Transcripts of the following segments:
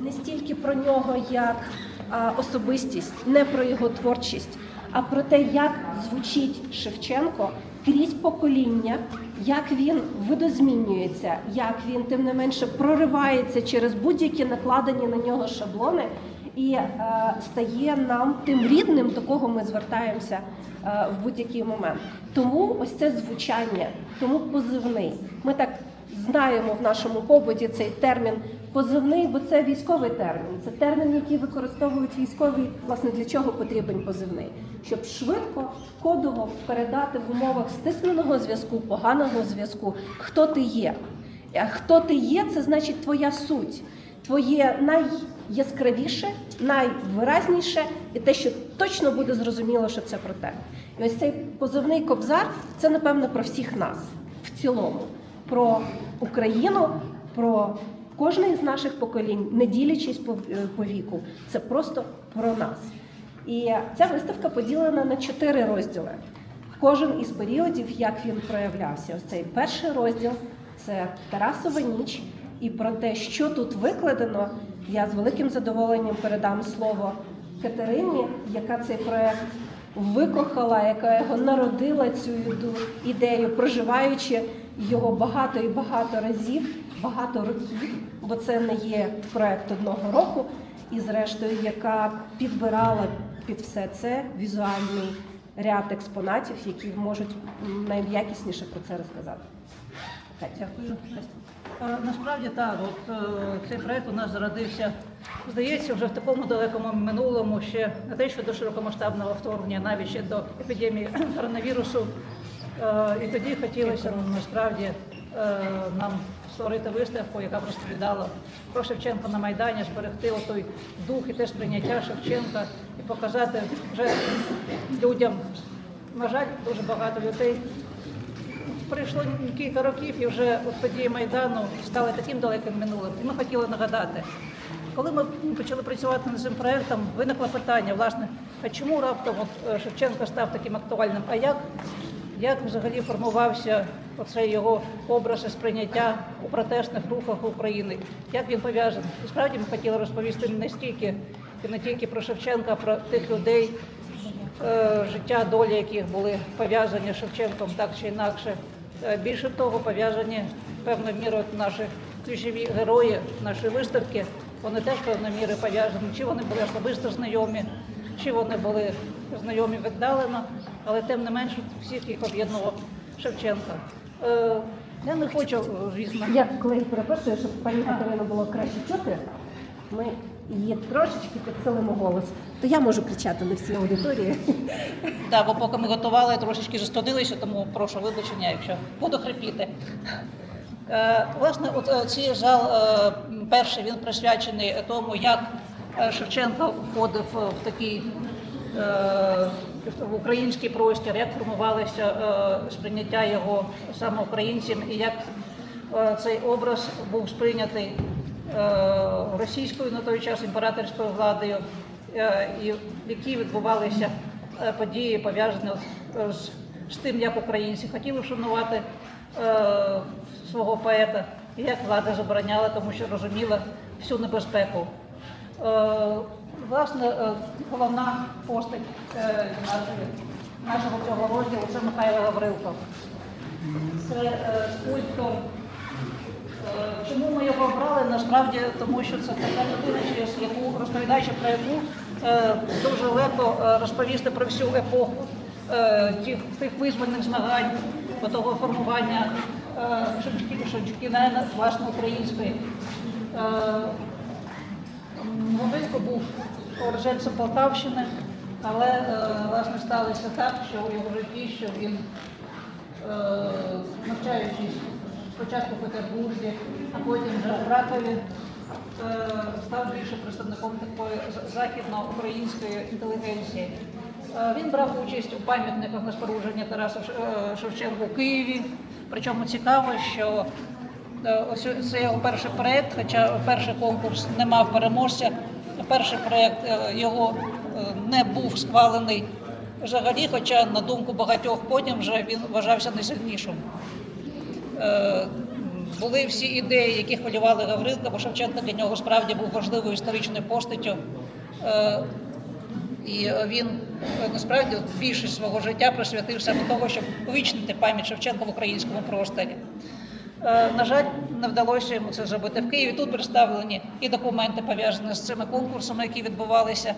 не стільки про нього як особистість, не про його творчість, а про те, як звучить Шевченко крізь покоління, як він видозмінюється, як він тим не менше проривається через будь-які накладені на нього шаблони і е, стає нам тим рідним, до кого ми звертаємося е, в будь-який момент. Тому ось це звучання, тому позивний. Ми так знаємо в нашому побуті цей термін позивний, бо це військовий термін. Це термін, який використовують військові. Власне, для чого потрібен позивний? Щоб швидко, кодово передати в умовах стисненого зв'язку, поганого зв'язку, хто ти є. Хто ти є, це значить твоя суть, твоє найяскравіше, найвиразніше, і те, що точно буде зрозуміло, що це про тебе. І ось цей позивний кобзар це напевно про всіх нас в цілому, про Україну, про кожне із наших поколінь, не ділячись е, по віку. Це просто про нас. І ця виставка поділена на чотири розділи. Кожен із періодів, як він проявлявся. Ось цей перший розділ це Тарасова ніч. І про те, що тут викладено, я з великим задоволенням передам слово Катерині, яка цей проект викохала, яка його народила цю ідею, проживаючи його багато і багато разів, багато років, бо це не є проект одного року, і зрештою, яка підбирала під все це візуальний ряд експонатів, які можуть найякісніше про це розказати. Дякую. Е, Насправді так, от е, цей проект у нас зародився, здається, вже в такому далекому минулому, ще не те, що до широкомасштабного вторгнення, навіть ще до епідемії коронавірусу. Е, І тоді хотілося насправді нам створити виставку, яка б розповідала про Шевченка на Майдані, зберегти той дух і те сприйняття Шевченка і показати вже людям. На жаль, дуже багато людей Пройшло кілька років і вже от події Майдану стали таким далеким минулим. І ми хотіли нагадати, коли ми почали працювати над цим проектом, виникло питання, власне, а чому раптом от е, Шевченко став таким актуальним? А як, як взагалі формувався оцей його образ і сприйняття у протестних рухах України? Як він пов'язаний? І справді ми хотіли розповісти не стільки і не тільки про Шевченка, а про тих людей, е, життя, долі яких були пов'язані з Шевченком так чи інакше. Е, Більше того, пов'язані певною мірою наші ключові герої нашої виставки. Вони теж певною мірою пов'язані. Чи вони були особисто знайомі, чи вони були знайомі віддалено, але тим не менше всіх їх об'єднував Шевченка. Е, Я не хочу, е, звісно, Я колеги перепрошую, щоб пані Катерину було краще чути. Ми її трошечки підсилимо голос. То я можу кричати на всій аудиторії. Да, бо поки ми готували, трошечки застудилися, тому прошу вибачення, якщо буду хрипіти. Е, власне, от е, цей зал е, перший він присвячений тому, як е, Шевченко входив е, в такий е, в український простір, як формувалося е, сприйняття його саме українцям, і як е, цей образ був сприйнятий е, російською на той час імператорською владою, е, і які відбувалися е, події, пов'язані з, з тим, як українці хотіли вшанувати е, свого поета, і як влада забороняла, тому що розуміла всю небезпеку. Е, власне, е, головна постать е, нашого цього розділу це Михайло Гаврилко. Це скульптор. Чому ми його обрали? Насправді, тому що це така людина, через яку розповідаючи про яку дуже легко розповісти про всю епоху тих, тих визвольних змагань, того формування Шевчукіна, власне, української. Гаврилко був уроженцем Полтавщини, але е, власне сталося так, що у його житті, що він е, навчаючись спочатку в Петербурзі, а потім вже в Кракові, е, став більше представником такої західноукраїнської інтелігенції. Е, Він брав участь у пам'ятниках на спорудження Тараса е, Шевченка у Києві. Причому цікаво, що ось це його перший проєкт, хоча перший конкурс не мав переможця. Перший проєкт е, його е, не був схвалений взагалі, хоча, на думку багатьох, потім вже він вважався найсильнішим. Е, були всі ідеї, які хвилювали Гаврилка, бо Шевченко для нього справді був важливою історичною постаттю. Е, І він е, насправді більшість свого життя присвятив саме того, щоб увічнити пам'ять Шевченка в українському просторі. Е, На жаль, не вдалося йому це зробити в Києві. Тут представлені і документи пов'язані з цими конкурсами, які відбувалися,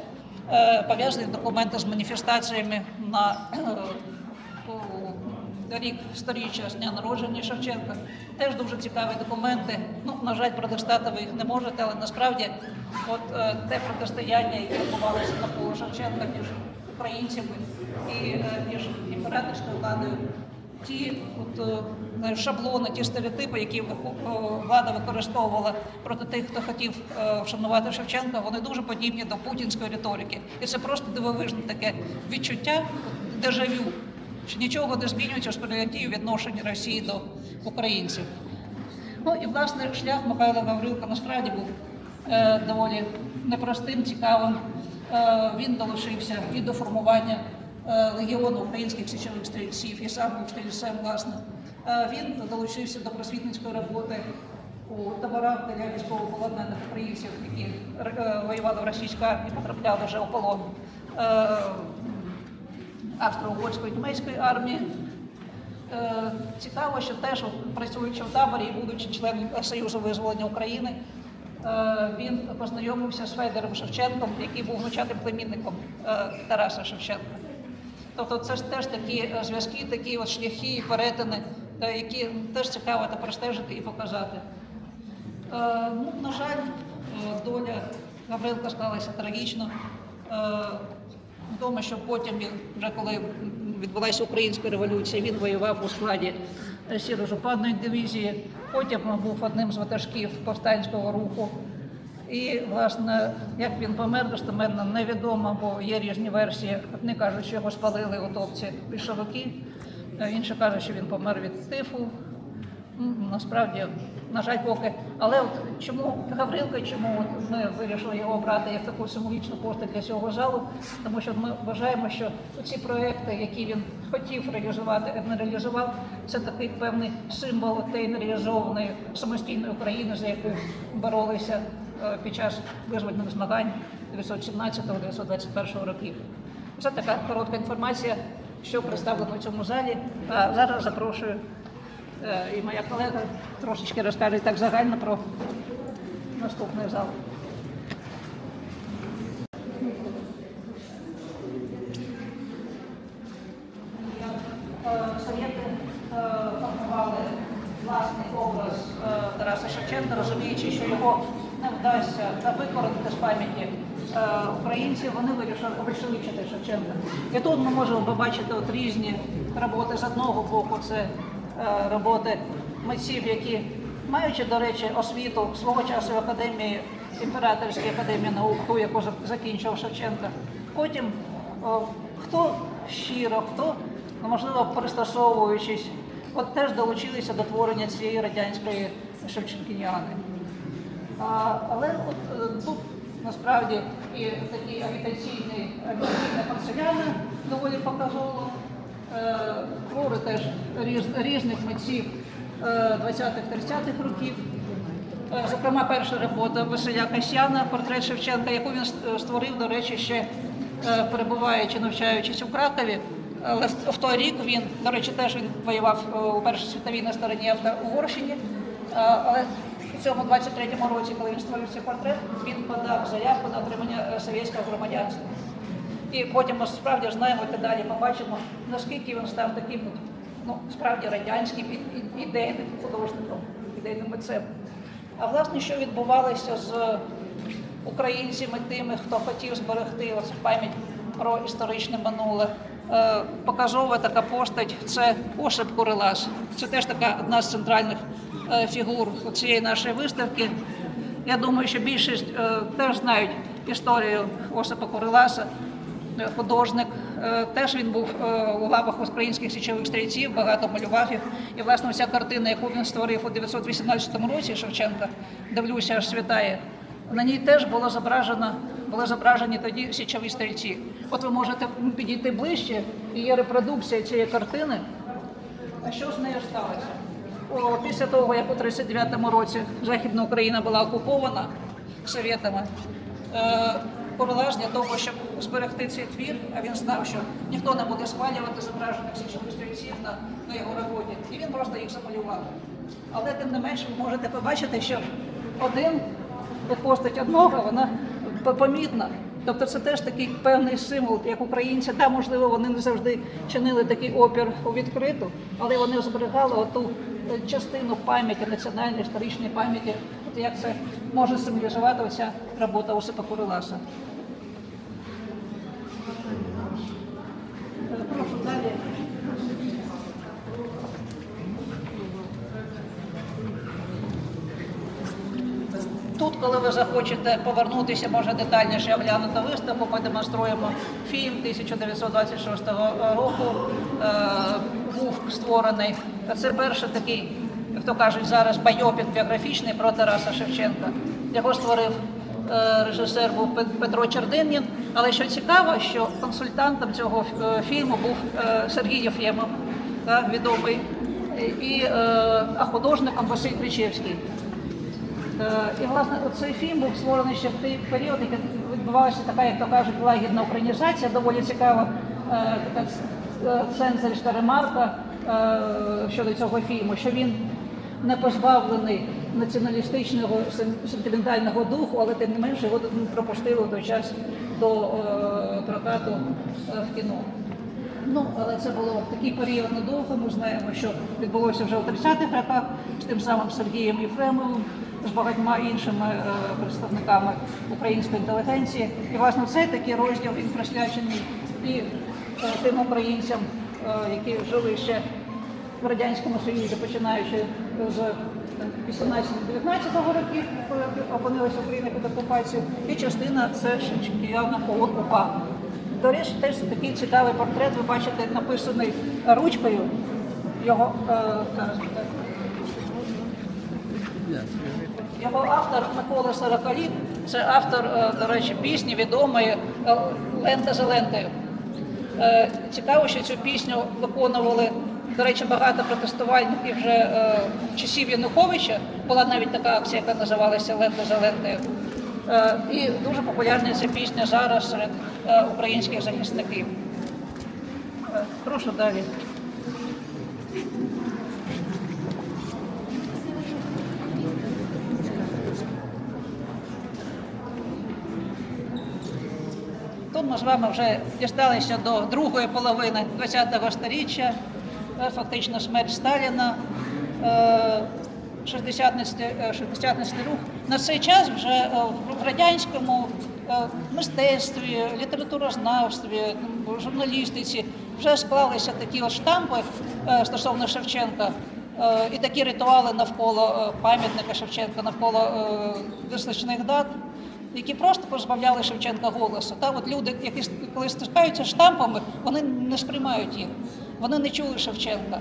е, пов'язані документи з маніфестаціями на е, рік сторіччя з дня народження Шевченка. Теж дуже цікаві документи. Ну, на жаль, продиктати ви їх не можете, але насправді от те протистояння, яке відбувалося навколо Шевченка між українцями і між імператорською владою, ті от, шаблони, ті стереотипи, які влада використовувала проти тих, хто хотів е, вшанувати Шевченка, вони дуже подібні до путінської риторики. І це просто дивовижне таке відчуття дежавю, що нічого не змінюється в сприйнятті відношенні Росії до українців. Ну і власне шлях Михайла Гаврилка насправді був е, доволі непростим, цікавим. Е, він долучився і до формування е, легіону українських січових стрільців, і сам був стрільцем, власне. Е, він долучився до просвітницької роботи у таборах для військовополонених українців, які е, воювали в російській армії, потрапляли вже у полон. Е, Австро-Угорської німецької армії. Цікаво, що теж працюючи в таборі будучи членом Союзу визволення України, він познайомився з Федором Шевченком, який був внучатим племінником Тараса Шевченка. Тобто це ж теж такі зв'язки, такі от шляхи і перетини, які теж цікаво та простежити і показати. Е, ну, на жаль, е, доля Гаврилка склалася трагічно. Е, Відомо, що потім він, вже коли відбулася українська революція, він воював у складі е, сіро-жупанної дивізії, потім був одним з ватажків повстанського руху. І, власне, як він помер, достеменно невідомо, бо є різні версії. Одні кажуть, що його спалили утопці більшовики, е, інші кажуть, що він помер від тифу. Насправді, на жаль, поки. Але от чому Гаврилка, чому от ми вирішили його обрати як таку символічну постать для цього залу? Тому що ми вважаємо, що ці проекти, які він хотів реалізувати, не реалізував, це такий певний символ тієї нереалізованої самостійної України, за яку боролися е, під час визвольних змагань 1917-1921 років. Це така коротка інформація, що представлено в цьому залі. А зараз запрошую. Е, І моя колега трошечки розкаже так загально про наступний зал. Совєти е, формували власний образ е, Тараса Шевченка, розуміючи, що його не вдасться викорити з пам'яті е, українців, вони вирішили вишеличити Шевченка. І тут ми можемо побачити от різні роботи з одного боку. Це е, роботи митців, які, маючи, до речі, освіту свого часу в академії, імператорській академії наук, яку закінчив Шевченка. Потім хто щиро, хто ну, можливо пристосовуючись, от теж долучилися до творення цієї радянської Шевченкіняни. А, але от е, тут насправді і такі агітаційні агітаційна порцеляна доволі показово. Е, Твори теж різних митців е, 20-30-х років. Е, Зокрема, перша робота Василя Касьяна, портрет Шевченка, яку він створив, до речі, ще е, перебуваючи, навчаючись у Кракові. Але в той рік він, до речі, теж він воював е, у Першій світовій на стороні Австро-Угорщини. Е, Але цьому 23-му році, коли він створив цей портрет, він подав заявку на отримання е, совєтського громадянства. І потім ми справді знаємо і далі побачимо, наскільки він став таким ну, справді радянським ідейним художником, ідейним митцем. А власне, що відбувалося з українцями, тими, хто хотів зберегти оцю пам'ять про історичне минуле. Е, Показова така постать це Осип Курилас. Це теж така одна з центральних фігур цієї нашої виставки. Я думаю, що більшість е, теж знають історію Осипа Куриласа, е, художник. Е, Теж він був е, у лавах українських січових стрільців, багато малював їх. І власне ця картина, яку він створив у 918 році Шевченка, дивлюся, аж святає. На ній теж було зображено, були зображені тоді січові стрільці. От ви можете підійти ближче, і є репродукція цієї картини. А що з нею сталося? Після того, як у 39-му році Західна Україна була окупована совєтами, е, для того, щоб зберегти цей твір, а він знав, що ніхто не буде спалювати зображених січових стрільців на, на його роботі, і він просто їх замалював. Але тим не менше ви можете побачити, що один постать одного, вона помітна. Тобто це теж такий певний символ, як українці. Та, можливо, вони не завжди чинили такий опір у відкриту, але вони зберігали оту е, частину пам'яті, національної історичної пам'яті, як це може символізувати оця робота Осипа Куриласа. Е, Прошу далі. Захочете повернутися, може детальніше оглянути виставку, ми демонструємо фільм 1926 року. Е, був створений. Це перший такий, як то кажуть, зараз байопік біографічний про Тараса Шевченка. Його створив е, режисер був Петро Чердинін. Але що цікаво, що консультантом цього е, фільму був Сергій Єфремов, відомий, і, а художником Василь Кричевський. Е, І власне цей фільм був створений ще в той період, який відбувалася така, як то кажуть, лагідна українізація. Доволі цікава е, така е, цензорська ремарка щодо цього фільму, що він не позбавлений націоналістичного сентиментального духу, але тим не менше його пропустили в той час до прокату в кіно. Ну, але це було такий період недовго. Ми знаємо, що відбулося вже у 30-х роках з тим самим Сергієм Єфремовим, з багатьма іншими е, представниками української інтелігенції. І власне цей такий розділ він присвячений і е, тим українцям, е, які жили ще в радянському союзі, починаючи з 18-19 років, коли опинилася Україна під окупацією, і частина це Шевченків'яна ОУПА. До речі, теж такий цікавий портрет. Ви бачите, написаний ручкою. Його е, зараз так. Його автор Микола Сорокаліт, це автор, е, до речі, пісні відомої е, Лента за. Е, Цікаво, що цю пісню виконували, до речі, багато протестувальників вже е, часів Януковича. Була навіть така акція, яка називалася Лента за І дуже популярна ця пісня зараз серед українських захисників. Прошу далі. Ми з вами вже дісталися до другої половини ХХ століття, е, фактично смерть Сталіна, е, шестидесятницький е, рух. На цей час вже в радянському мистецтві, літературознавстві, журналістиці вже склалися такі штампи стосовно Шевченка. І такі ритуали навколо пам'ятника Шевченка, навколо визначних дат які просто позбавляли Шевченка голосу. Та от люди, які коли стискаються штампами, вони не сприймають їх, вони не чули Шевченка.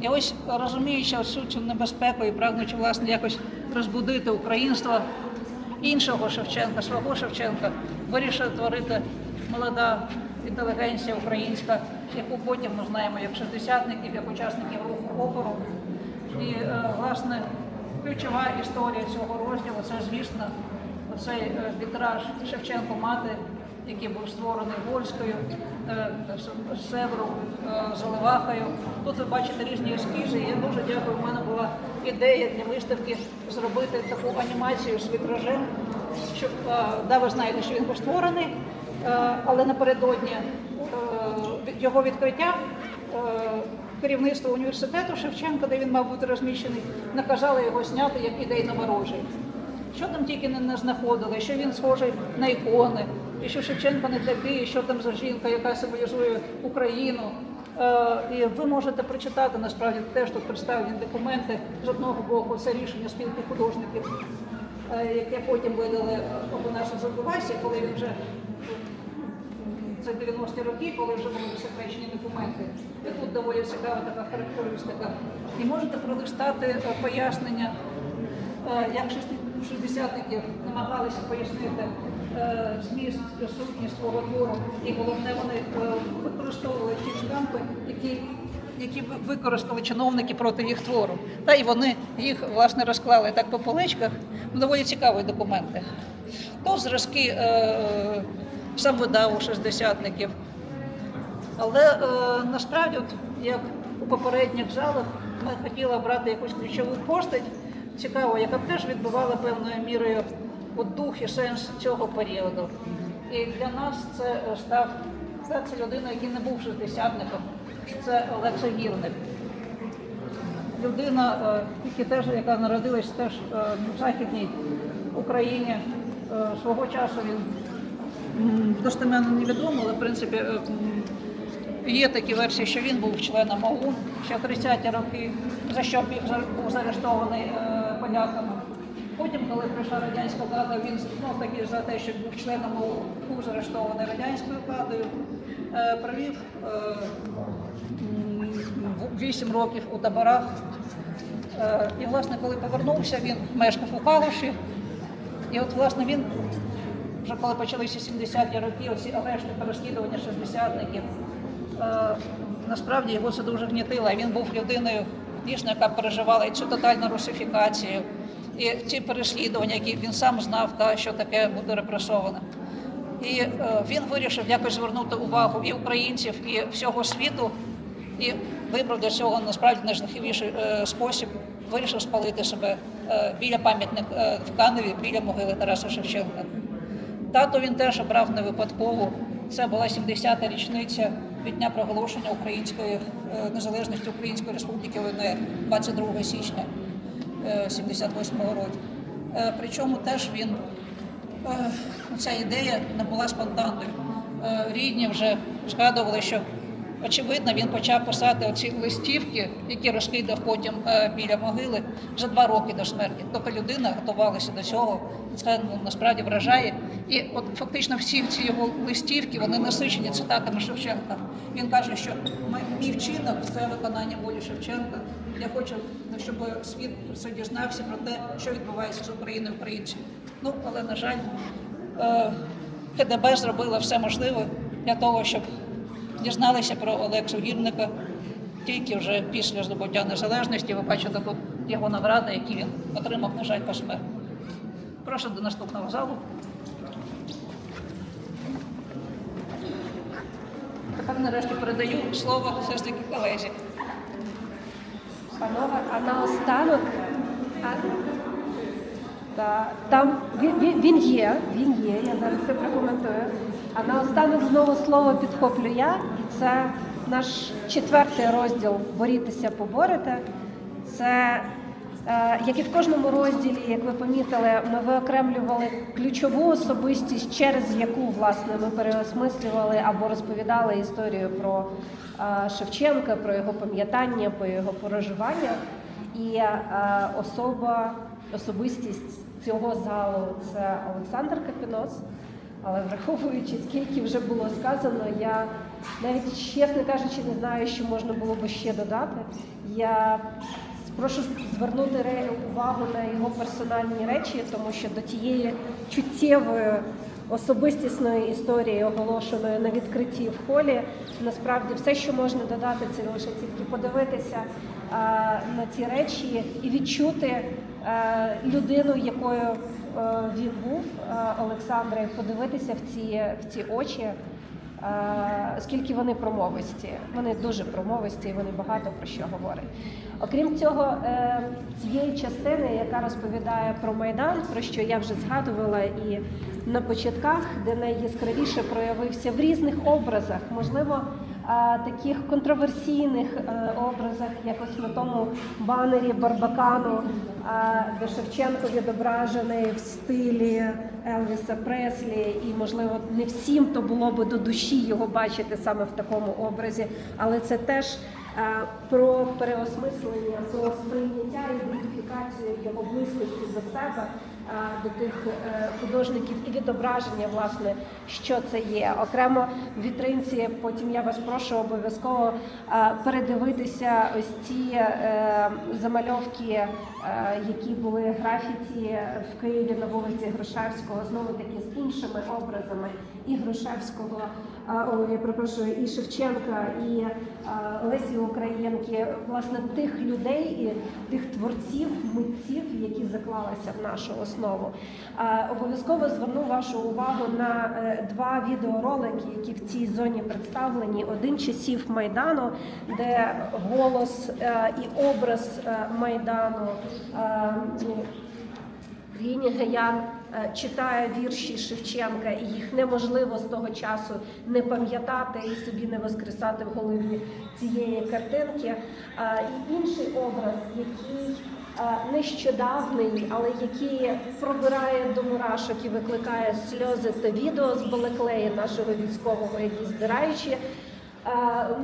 І ось розуміючи всю цю небезпеку і прагнучи власне якось розбудити українство іншого Шевченка, свого Шевченка, вирішили творити молода інтелігенція українська, яку потім ми знаємо як шестидесятників, як учасників руху опору. І е, власне ключова історія цього розділу це, звісно, оцей е, вітраж Шевченко мати, який був створений Вольською, е, Северу, е, Заливахою. Тут ви бачите різні ескізи. Я дуже дякую. У мене була ідея для виставки зробити таку анімацію з вітражем. Щоб да, ви знаєте, що він був створений, але напередодні його відкриття. Керівництво університету Шевченка, де він мав бути розміщений, наказало його зняти як ідейно ворожий. Що там тільки не, знаходили, що він схожий на ікони, і що Шевченко не такий, і що там за жінка, яка символізує Україну. Е, і ви можете прочитати насправді теж тут представлені документи з одного боку. Це рішення спілки художників, е, яке потім видали у нас у коли він вже це 90-ті роки, коли вже були засекречені документи. І тут доволі цікава така характеристика. І можете пролистати е, пояснення, як шістдесятники намагалися пояснити е, зміст, сутність свого твору. І головне, вони е, використовували ті штампи, які які використали чиновники проти їх твору. Та й вони їх власне розклали так по поличках. Ну, Доволі цікаві документи. То зразки е, самвидаву шестдесятників. Але е, насправді, от, як у попередніх залах, ми хотіли обрати якусь ключову постать, цікаву, яка б теж відбувала певною мірою от дух і сенс цього періоду. І для нас це е, став це, це людина, який не був шестдесятником, це Олекса Гірник. Людина, е, тільки теж, яка народилась теж е, в Західній Україні. Е, Свого часу він достеменно невідомо, але в принципі е, є такі версії, що він був членом ОУН ще в 30-ті роки, за що був заарештований е, поляками. Потім, коли прийшла радянська влада, він знов таки за те, що був членом ОУН, був заарештований радянською владою, е, провів е, 8 років у таборах. Е, І, власне, коли повернувся, він мешкав у Калуші. І от, власне, він вже коли почалися 70-ті роки, оці арешти переслідування шестдесятників, е, насправді його це дуже гнітило. Він був людиною, дійсно, яка переживала і цю тотальну русифікацію, і ці переслідування, які він сам знав, та, що таке бути репресованим. І е, він вирішив якось звернути увагу і українців, і всього світу, і вибрав для цього насправді найжахливіший е, спосіб. Вирішив спалити себе е, біля пам'ятника е, в Каневі, біля могили Тараса Шевченка. Дату він теж обрав не випадково. Це була 70-та річниця від дня проголошення української е, незалежності Української Республіки ВНР 22 січня 78-го року. Е, Причому теж він Е, ця ідея не була спонтанною. Е, Рідні вже згадували, що очевидно він почав писати оці листівки, які розкидав потім е, біля могили за два роки до смерті. Тобто людина готувалася до цього. Це ну, насправді вражає. І от фактично всі ці його листівки вони насичені цитатами Шевченка. Він каже, що мій вчинок це виконання волі Шевченка. Я хочу, ну, щоб світ це дізнався про те, що відбувається з Україною українців. Ну, але на жаль, е, КДБ зробило все можливе для того, щоб дізналися про Олексу Гірника тільки вже після здобуття незалежності. Ви бачите тут його награди, які він отримав, на жаль, посмертно. Прошу до наступного залу. Тепер нарешті передаю слово все ж таки колезі. Панове, а наостанок. А, та, там він, він, є, він є, я зараз це прокоментую. А наостанок знову слово підхоплю я, і це наш четвертий розділ Борітеся, поборете. Це, е, як і в кожному розділі, як ви помітили, ми виокремлювали ключову особистість, через яку власне ми переосмислювали або розповідали історію про е, Шевченка, про його пам'ятання, про його проживання. І е, особа, особистість цього залу це Олександр Капінос. Але враховуючи, скільки вже було сказано, я навіть, чесно кажучи, не знаю, що можна було би ще додати. Я прошу звернути ре- увагу на його персональні речі, тому що до тієї чуттєвої особистісної історії, оголошеної на відкритті в холі, насправді все, що можна додати, це лише тільки подивитися на ці речі і відчути людину, якою він був, е, Олександра, подивитися в ці, в ці очі, е, скільки вони промовисті. Вони дуже промовисті, вони багато про що говорять. Окрім цього, е, цієї частини, яка розповідає про Майдан, про що я вже згадувала і на початках, де найяскравіше проявився в різних образах, можливо, таких контроверсійних е, образах, якось на тому банері Барбакану, де Шевченко відображений в стилі Елвіса Преслі, і можливо не всім то було би до душі його бачити саме в такому образі, але це теж е, про переосмислення, про сприйняття і ідентифікацію його близькості до себе. Е, До тих е, художників і відображення, власне, що це є. Окремо в вітринці. Потім я вас прошу обов'язково е, передивитися ось ці замальовки, які були графіті в Києві на вулиці Грушевського, знову таки з іншими образами і Грушевського, я перепрошую, і Шевченка, і Лесі Українки, власне, тих людей і тих творців, митців, які заклалися в нашу основу. Обов'язково зверну вашу увагу на е, два відеоролики, які в цій зоні представлені. Один часів майдану, де голос е, і образ е, майдану. е, Гаян читає вірші Шевченка, і їх неможливо з того часу не пам'ятати і собі не воскресати в голові цієї картинки. Е, І інший образ, який е, нещодавний, але який пробирає до мурашок і викликає сльози та відео з балаклеї нашого військового, які здираючи.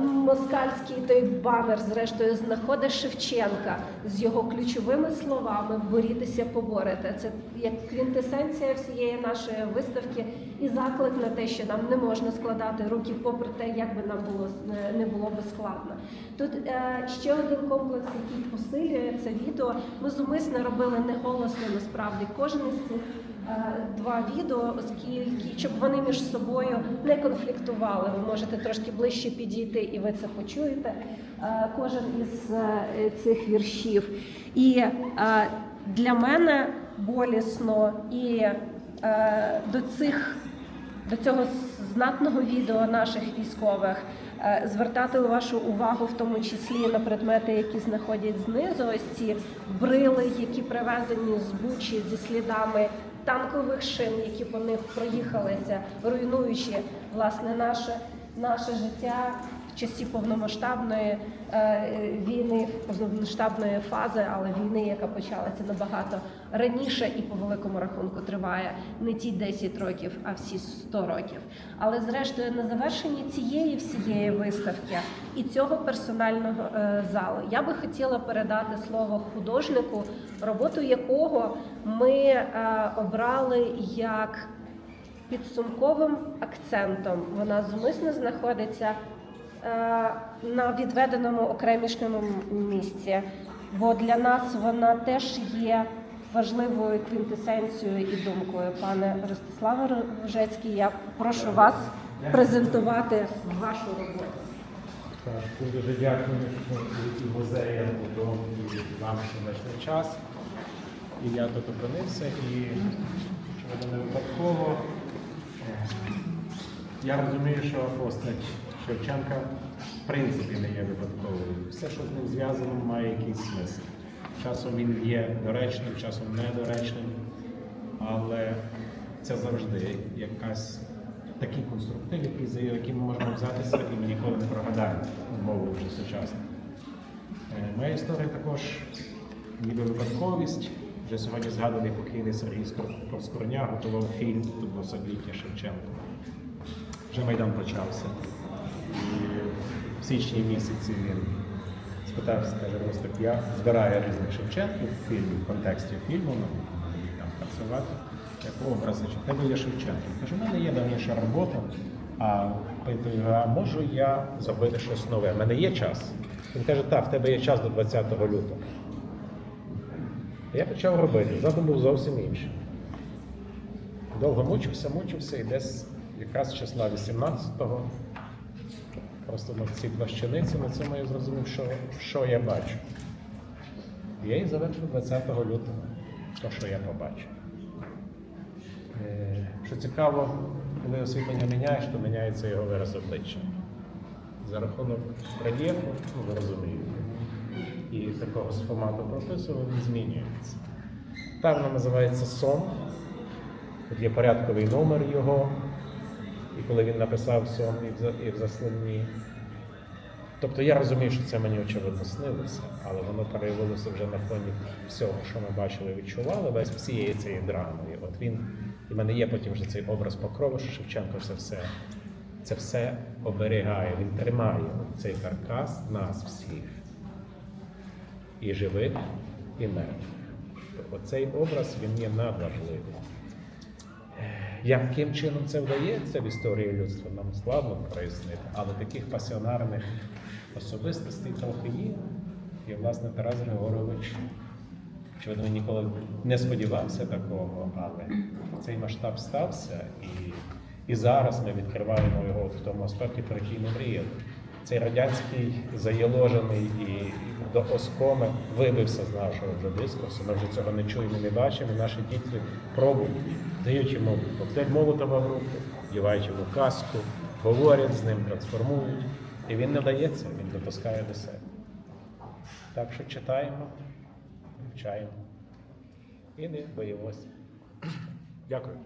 Москальський той банер, зрештою, знаходить Шевченка з його ключовими словами борітися, поборете. Це як квінтесенція всієї нашої виставки і заклик на те, що нам не можна складати руки, попри те, як би нам було е, не було би складно. Тут е, ще один комплекс, який посилює це відео. Ми зумисно робили не голосно насправді. Кожен із цих два відео, оскільки щоб вони між собою не конфліктували. Ви можете трошки ближче підійти, і ви це почуєте. Е, Кожен із е, цих віршів. І е, для мене болісно і е, до цих. До цього знатного відео наших військових е, звертати вашу увагу, в тому числі на предмети, які знаходять знизу. Ось ці брили, які привезені з Бучі зі слідами танкових шин, які по них проїхалися, руйнуючи власне наше, наше життя в часі повномасштабної е, війни, повномасштабної фази, але війни, яка почалася набагато раніше і по великому рахунку триває не ті 10 років, а всі 100 років. Але зрештою, на завершенні цієї всієї виставки і цього персонального е, залу я би хотіла передати слово художнику, роботу якого ми е, обрали як підсумковим акцентом. Вона зумисно знаходиться е, на відведеному окремішньому місці, бо для нас вона теж є важливою квінтесенцією і думкою. Пане Ростиславе Рожецький, я прошу вас презентувати вашу роботу. Дуже дякую і музеям, Будом, і вам, що знайшли час. І я тут опинився, і очевидно не випадково. Я розумію, що постать Шевченка в принципі не є випадковою. Все, що з ним зв'язано, має якийсь смисл. Часом він є доречним, часом недоречним, але це завжди якась такий конструктив, який, за яким ми можемо взятися, і ми ніколи не прогадаємо мову вже сучасну. Е, Моя історія також ніби випадковість. Вже сьогодні згаданий покійний Сергій Скор- готував фільм тут 200-ліття Шевченко. Вже Майдан почався. І в січні місяці він спитався, каже, ось я збираю різних Шевченків в фільмі, в контексті фільму, ну, там працювати, образи, чи в тебе є Шевченко. Каже, у мене є давніша робота, а а можу я зробити щось нове? У мене є час. Він каже, так, в тебе є час до 20 лютого. Я почав робити, задум був зовсім інший. Довго мучився, мучився, і десь якраз числа 18-го, просто на цій плащаниці на цьому я зрозумів, що, що я бачу. Я і завершив 20 лютого, то, що я побачив. Е, Що цікаво, коли освітлення міняєш, то міняється його вираз обличчя. За рахунок рельєфу, ну ви розумієте, і такого з формату пропису він змінюється. Та вона називається сон. Тут є порядковий номер його, і коли він написав сон і в, за- засланні. Тобто я розумію, що це мені очевидно снилося, але воно проявилося вже на фоні всього, що ми бачили, відчували, весь всієї цієї драми. От він, і в мене є потім вже цей образ покрови, що Шевченко це все, це все оберігає, він тримає цей каркас нас всіх, і живих, і мертвих. Оцей образ він є надважливий. Яким чином це вдається в історії людства, нам складно прояснити, але таких пасіонарних особистостей трохи є. І, власне, Тарас Григорович, очевидно, ніколи не сподівався такого, але цей масштаб стався, і І зараз ми відкриваємо його в тому аспекті, про який ми мріяли. Цей радянський заєложений і до оскоми вибився з нашого вже дискурсу. Ми вже цього не чуємо, не бачимо. І наші діти пробують, дають йому коктейль Молотова в руки, вдівають йому каску, говорять з ним, трансформують. І він не дається, він допускає до себе. Так що читаємо, вивчаємо і не боїмося. Дякую.